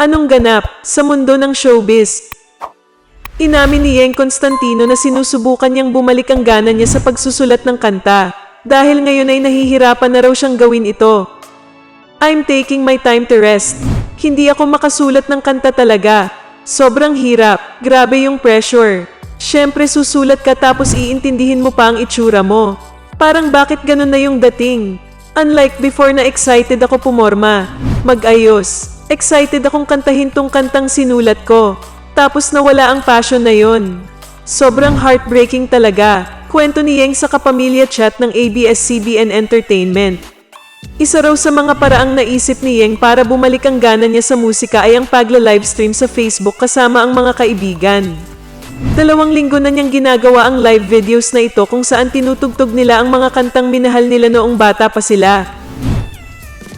Anong ganap sa mundo ng showbiz? Inamin ni Yeng Constantino na sinusubukan niyang bumalik ang gana niya sa pagsusulat ng kanta dahil ngayon ay nahihirapan na raw siyang gawin ito. I'm taking my time to rest. Hindi ako makasulat ng kanta talaga. Sobrang hirap. Grabe yung pressure. Siyempre susulat ka tapos iintindihin mo pa ang itsura mo. Parang bakit ganun na yung dating? Unlike before na excited ako pumorma. Mag-ayos. Excited akong kantahin tong kantang sinulat ko. Tapos nawala ang passion na yon. Sobrang heartbreaking talaga. Kwento ni Yeng sa kapamilya chat ng ABS-CBN Entertainment. Isa raw sa mga paraang naisip ni Yeng para bumalik ang gana niya sa musika ay ang pagla-livestream sa Facebook kasama ang mga kaibigan. Dalawang linggo na niyang ginagawa ang live videos na ito kung saan tinutugtog nila ang mga kantang minahal nila noong bata pa sila.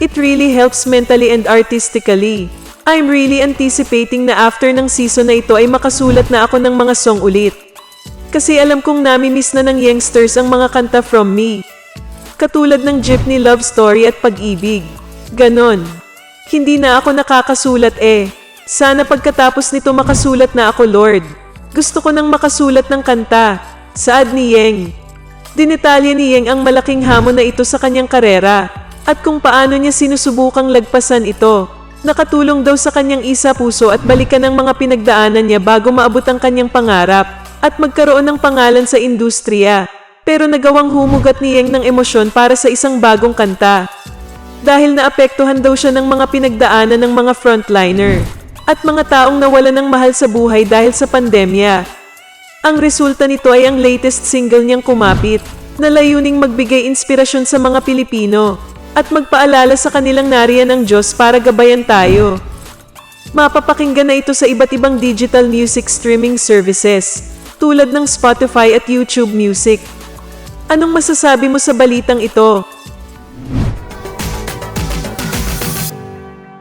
It really helps mentally and artistically. I'm really anticipating na after ng season na ito ay makasulat na ako ng mga song ulit. Kasi alam kong nami-miss na ng youngsters ang mga kanta from me. Katulad ng Jeepney Love Story at Pag-ibig. Ganon. Hindi na ako nakakasulat eh. Sana pagkatapos nito makasulat na ako, Lord. Gusto ko nang makasulat ng kanta. Saad ni Yeng. Dinetalye ni Yeng ang malaking hamon na ito sa kanyang karera at kung paano niya sinusubukang lagpasan ito. Nakatulong daw sa kanyang isa puso at balikan ang mga pinagdaanan niya bago maabot ang kanyang pangarap at magkaroon ng pangalan sa industriya. Pero nagawang humugat ni Yeng ng emosyon para sa isang bagong kanta. Dahil naapektuhan daw siya ng mga pinagdaanan ng mga frontliner at mga taong nawalan ng mahal sa buhay dahil sa pandemya. Ang resulta nito ay ang latest single niyang kumapit na layuning magbigay inspirasyon sa mga Pilipino at magpaalala sa kanilang nariyan ng Diyos para gabayan tayo. Mapapakinggan na ito sa iba't ibang digital music streaming services tulad ng Spotify at YouTube Music. Anong masasabi mo sa balitang ito?